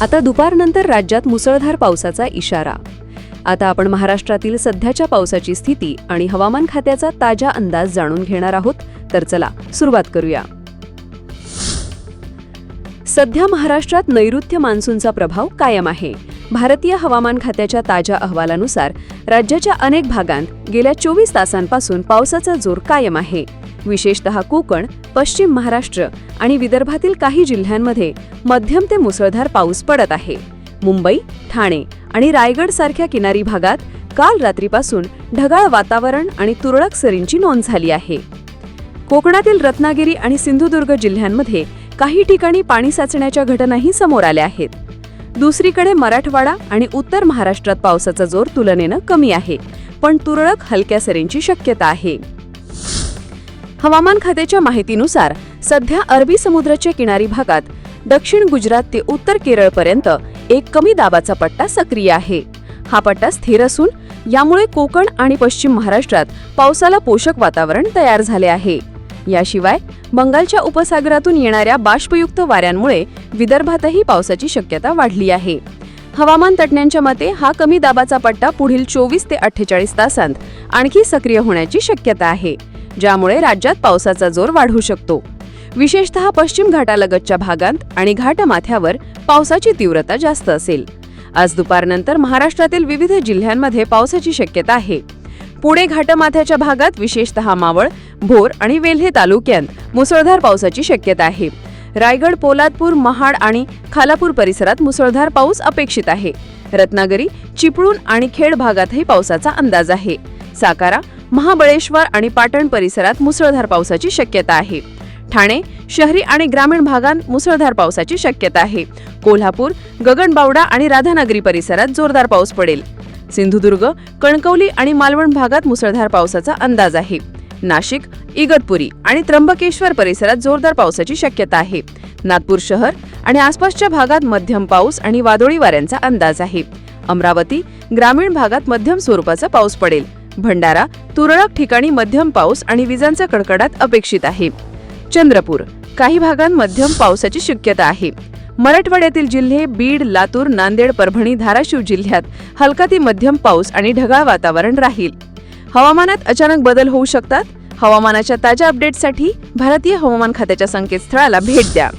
आता दुपारनंतर राज्यात मुसळधार पावसाचा इशारा. आता आपण महाराष्ट्रातील सध्याच्या पावसाची स्थिती आणि हवामान खात्याचा ताजा अंदाज जाणून घेणार आहोत तर चला सुरुवात करूया. सध्या महाराष्ट्रात नैऋत्य मान्सूनचा प्रभाव कायम आहे. भारतीय हवामान खात्याच्या ताज्या अहवालानुसार राज्याच्या अनेक भागांत गेल्या चोवीस तासांपासून पावसाचा जोर कायम आहे. विशेषतः कोकण पश्चिम महाराष्ट्र आणि विदर्भातील काही जिल्ह्यांमध्ये मध्यम ते मुसळधार पाऊस पडत आहे. मुंबई ठाणे आणि रायगड सारख्या किनारी भागात काल रात्रीपासून ढगाळ वातावरण आणि तुरळक सरींची नोंद झाली आहे. कोकणातील रत्नागिरी आणि सिंधुदुर्ग जिल्ह्यांमध्ये काही ठिकाणी पाणी साचण्याच्या घटनाही समोर आल्या आहेत. दुसरीकडे मराठवाडा आणि उत्तर महाराष्ट्रात पावसाचा जोर तुलनेनं कमी आहे पण तुरळक हलक्या सरींची शक्यता आहे. हवामान खात्याच्या माहितीनुसार सध्या अरबी समुद्राच्या किनारी भागात दक्षिण गुजरात ते उत्तर केरळपर्यंत एक कमी दाबाचा पट्टा सक्रिय आहे. हा पट्टा स्थिर असून यामुळे कोकण आणि पश्चिम महाराष्ट्रात पावसाला पोषक वातावरण तयार झाले आहे. याशिवाय बंगालच्या उपसागरातून येणाऱ्या बाष्पयुक्त वाऱ्यांमुळे विदर्भातही पावसाची शक्यता वाढली आहे. हवामान तज्ज्ञांच्या मते हा कमी दाबाचा पट्टा पुढील चोवीस ते अठ्ठेचाळीस तासांत आणखी सक्रिय होण्याची शक्यता आहे ज्यामुळे राज्यात पावसाचा जोर वाढू शकतो. विशेषतः पश्चिम घाटालगतच्या भागांत आणि घाटमाथ्यावर पावसाची तीव्रता जास्त असेल. आज दुपारनंतर महाराष्ट्रातील विविध जिल्ह्यांमध्ये पावसाची शक्यता आहे. पुणे घाटमाथ्याच्या भागात विशेषतः मावळ भोर आणि वेल्हे तालुक्यात मुसळधार पावसाची शक्यता आहे. रायगड पोलादपूर महाड आणि खालापूर परिसरात मुसळधार पाऊस अपेक्षित आहे. रत्नागिरी चिपळूण आणि खेड भागातही पावसाचा अंदाज आहे. सातारा महाबळेश्वर आणि पाटण परिसरात मुसळधार पावसाची शक्यता आहे. ठाणे शहरी आणि ग्रामीण भागात मुसळधार पावसाची शक्यता आहे. कोल्हापूर गगनबावडा आणि राधानगरी परिसरात जोरदार पाऊस पडेल. सिंधुदुर्ग कणकवली आणि मालवण भागात मुसळधार पावसाचा अंदाज आहे. नाशिक इगतपुरी आणि त्र्यंबकेश्वर परिसरात जोरदार पावसाची शक्यता आहे. नागपूर शहर आणि आसपासच्या भागात मध्यम पाऊस आणि वादळी वाऱ्यांचा अंदाज आहे. अमरावती ग्रामीण भागात मध्यम स्वरूपाचा पाऊस पडेल. भंडारा तुरळक ठिकाणी मध्यम पाऊस आणि विजांचा कडकडाट अपेक्षित आहे. चंद्रपूर काही भागात मध्यम पावसाची शक्यता आहे. मराठवाड्यातील जिल्हे बीड लातूर नांदेड परभणी धाराशिव जिल्ह्यात हलका ते मध्यम पाऊस आणि ढगाळ वातावरण राहील. हवामानात अचानक बदल होऊ शकतात. हवामानाच्या ताज्या अपडेटसाठी भारतीय हवामान खात्याच्या संकेतस्थळाला भेट द्या.